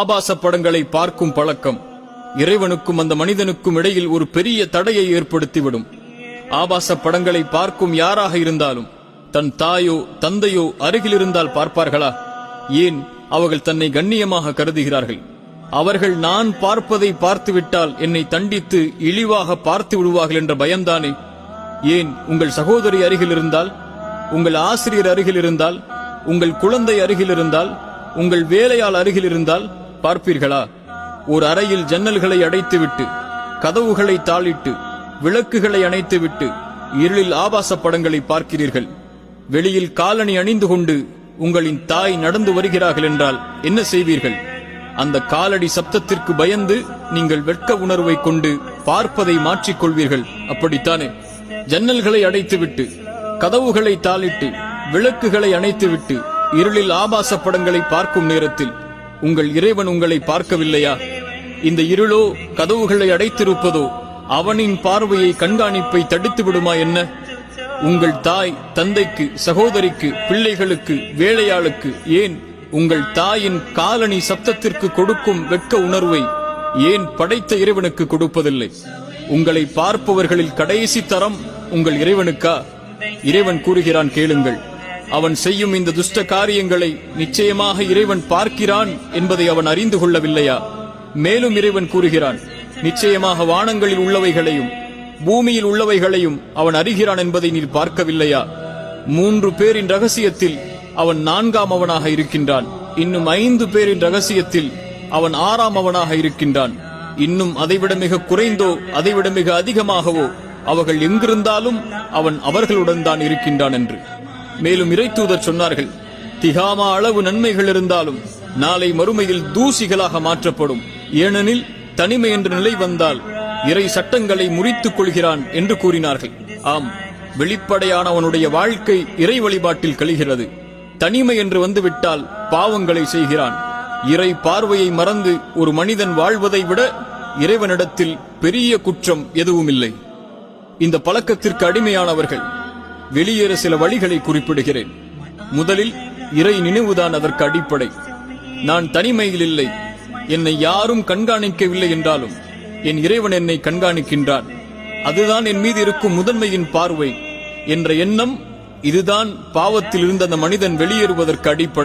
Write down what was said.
ஆபாச படங்களை பார்க்கும் பழக்கம். இறைவனுக்கும் அந்த மனிதனுக்கும் இடையில் ஒரு பெரிய தடையை ஏற்படுத்திவிடும். ஆபாச படங்களை பார்க்கும் யாராக இருந்தாலும் தன் தாயோ தந்தையோ அருகில் இருந்தால் பார்ப்பார்களா? ஏன் அவர்கள் தன்னை கண்ணியமாக கருதுகிறார்கள்? அவர்கள் நான் பார்ப்பதை பார்த்துவிட்டால் என்னை தண்டித்து இழிவாக பார்த்து விடுவார்கள் என்ற பயம்தானே? ஏன் உங்கள் சகோதரி அருகில் இருந்தால் உங்கள் ஆசிரியர் அருகில் இருந்தால் உங்கள் குழந்தை அருகில் இருந்தால் உங்கள் வேலையால் அருகில் இருந்தால் பார்ப்பீர்களா? ஒரு அறையில் ஜன்னல்களை அடைத்துவிட்டு கதவுகளை தாளிட்டு விளக்குகளை அணைத்துவிட்டு இருளில் ஆபாச படங்களை பார்க்கிறீர்கள். வெளியில் காலணி அணிந்து கொண்டு உங்களின் தாய் நடந்து வருகிறார்கள் என்றால் என்ன செய்வீர்கள்? அந்த காலடி சப்தத்திற்கு பயந்து நீங்கள் வெட்க உணர்வை கொண்டு பார்ப்பதை மாற்றிக்கொள்வீர்கள். அப்படித்தானே? ஜன்னல்களை அடைத்துவிட்டு கதவுகளை தாளிட்டு விளக்குகளை அணைத்துவிட்டு இருளில் ஆபாச படங்களை பார்க்கும் நேரத்தில் உங்கள் இறைவன் உங்களை பார்க்கவில்லையா? இந்த இருளோ கதவுகளை அடைத்திருப்பதோ அவனின் பார்வையை கண்காணிப்பை தடுத்து விடுமா என்ன? உங்கள் தாய் தந்தைக்கு சகோதரிக்கு பிள்ளைகளுக்கு வேலையாளுக்கு ஏன் உங்கள் தாயின் காலனி சப்தத்திற்கு கொடுக்கும் வெட்க உணர்வை ஏன் படைத்த இறைவனுக்கு கொடுப்பதில்லை? உங்களை பார்ப்பவர்களில் கடைசி தரம் உங்கள் இறைவனுக்கா? இறைவன் கூறுகிறான் கேளுங்கள். அவன் செய்யும் இந்த துஷ்ட காரியங்களை நிச்சயமாக இறைவன் பார்க்கிறான் என்பதை அவன் அறிந்து கொள்ளவில்லையா? மேலும் இறைவன் கூறுகிறான் நிச்சயமாக வானங்களில் உள்ளவைகளையும் பூமியில் உள்ளவைகளையும் அவன் அறிகிறான் என்பதை நீர் பார்க்கவில்லையா? மூன்று பேரின் ரகசியத்தில் அவன் நான்காம் அவனாக இருக்கின்றான். இன்னும் ஐந்து பேரின் ரகசியத்தில் அவன் ஆறாம் அவனாக இருக்கின்றான். இன்னும் அதைவிட மிக குறைந்தோ அதைவிட மிக அதிகமாகவோ அவர்கள் எங்கிருந்தாலும் அவன் அவர்களுடன் தான் இருக்கின்றான் என்று. மேலும் இறைத்தூதர் சொன்னார்கள் திகாமா அளவு நன்மைகள் இருந்தாலும் நாளை மறுமையில் தூசிகளாக மாற்றப்படும். ஏனெனில் தனிமை என்ற நிலை வந்தால் இறை சட்டங்களை முறித்துக் கொள்கிறான் என்று கூறினார்கள். ஆம் வெளிப்படையான அவனுடைய வாழ்க்கை இறை வழிபாட்டில் கழிகிறது. தனிமை என்று வந்துவிட்டால் பாவங்களை செய்கிறான். இறை பார்வையை மறந்து ஒரு மனிதன் வாழ்வதை விட இறைவனிடத்தில் பெரிய குற்றம் எதுவுமில்லை. இந்த பழக்கத்திற்கு அடிமையானவர்கள் வெளியேற சில வழிகளை குறிப்பிடுகிறேன். முதலில் இறை நினைவுதான் அதற்கு அடிப்படை. நான் தனிமையில் இல்லை என்னை யாரும் கண்காணிக்கவில்லை என்றாலும் என் இறைவன் என்னை கண்காணிக்கின்றான் அதுதான் என் மீது இருக்கும் முதன்மையின் பார்வை. என்ற எண்ணம் இதுதான் பாவத்தில் இருந்த அந்த மனிதன் வெளியேறுவதற்கு அடிப்படை.